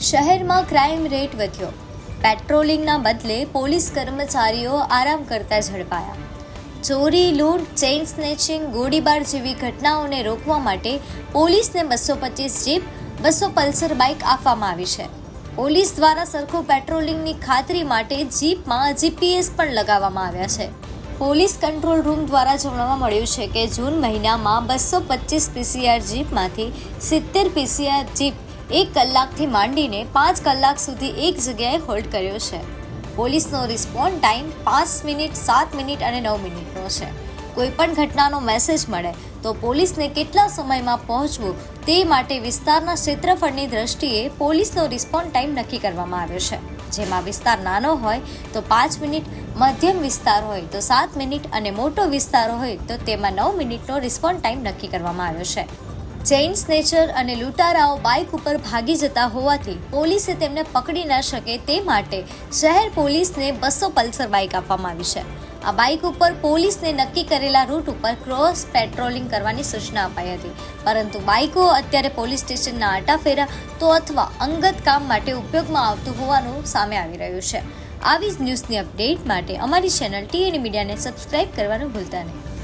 શહેરમાં crime rate વધ્યો. પેટ્રોલિંગના બદલે પોલીસ કર્મચારીઓ આરામ કરતા ઝડપાયા. ચોરી, લૂંટ, ચેઇન સ્નેચિંગ, ગોળીબાર જેવી ઘટનાઓને રોકવા માટે પોલીસને બસો પચીસ જીપ બસો પલ્સર બાઇક આપવામાં આવી છે. પોલીસ દ્વારા સરખું પેટ્રોલિંગની ખાતરી માટે જીપમાં જીપીએસ પણ લગાવવામાં આવ્યા છે. પોલીસ કંટ્રોલ રૂમ દ્વારા જણાવવા મળ્યું છે કે જૂન મહિનામાં બસો પચીસ પીસીઆર જીપમાંથી સિત્તેર પીસીઆર જીપ એક કલાકથી માંડીને પાંચ કલાક સુધી એક જગ્યાએ હોલ્ડ કર્યો છે. પોલીસનો રિસ્પોન્ડ ટાઈમ પાંચ મિનિટ, સાત મિનિટ અને નવ મિનિટનો છે. કોઈ પણ ઘટનાનો મેસેજ મળે તો પોલીસને કેટલા સમયમાં પહોંચવું તે માટે વિસ્તારના ક્ષેત્રફળની દ્રષ્ટિએ પોલીસનો રિસ્પોન્ડ ટાઈમ નક્કી કરવામાં આવ્યો છે. જેમાં વિસ્તાર નાનો હોય તો પાંચ મિનિટ, મધ્યમ વિસ્તાર હોય તો સાત મિનિટ અને મોટો વિસ્તાર હોય તો તેમાં નવ મિનિટનો રિસ્પોન્ડ ટાઈમ નક્કી કરવામાં આવ્યો છે. ચેઇન સ્નેચર અને લૂંટારાઓ બાઇક ઉપર ભાગી જતા હોવાથી પોલીસે તેમને પકડી ન શકે તે માટે શહેર પોલીસને બસો પલ્સર બાઇક આપવામાં આવી છે. આ બાઇક ઉપર પોલીસને નક્કી કરેલા રૂટ ઉપર ક્રોસ પેટ્રોલિંગ કરવાની સૂચના અપાઈ હતી. પરંતુ બાઇકો અત્યારે પોલીસ સ્ટેશનના આટાફેરા તો અથવા અંગત કામ માટે ઉપયોગમાં આવતું હોવાનું સામે આવી રહ્યું છે. આવી જ ન્યૂઝની અપડેટ માટે અમારી ચેનલ ટીએન મીડિયાને સબસ્ક્રાઇબ કરવાનું ભૂલતા નહીં.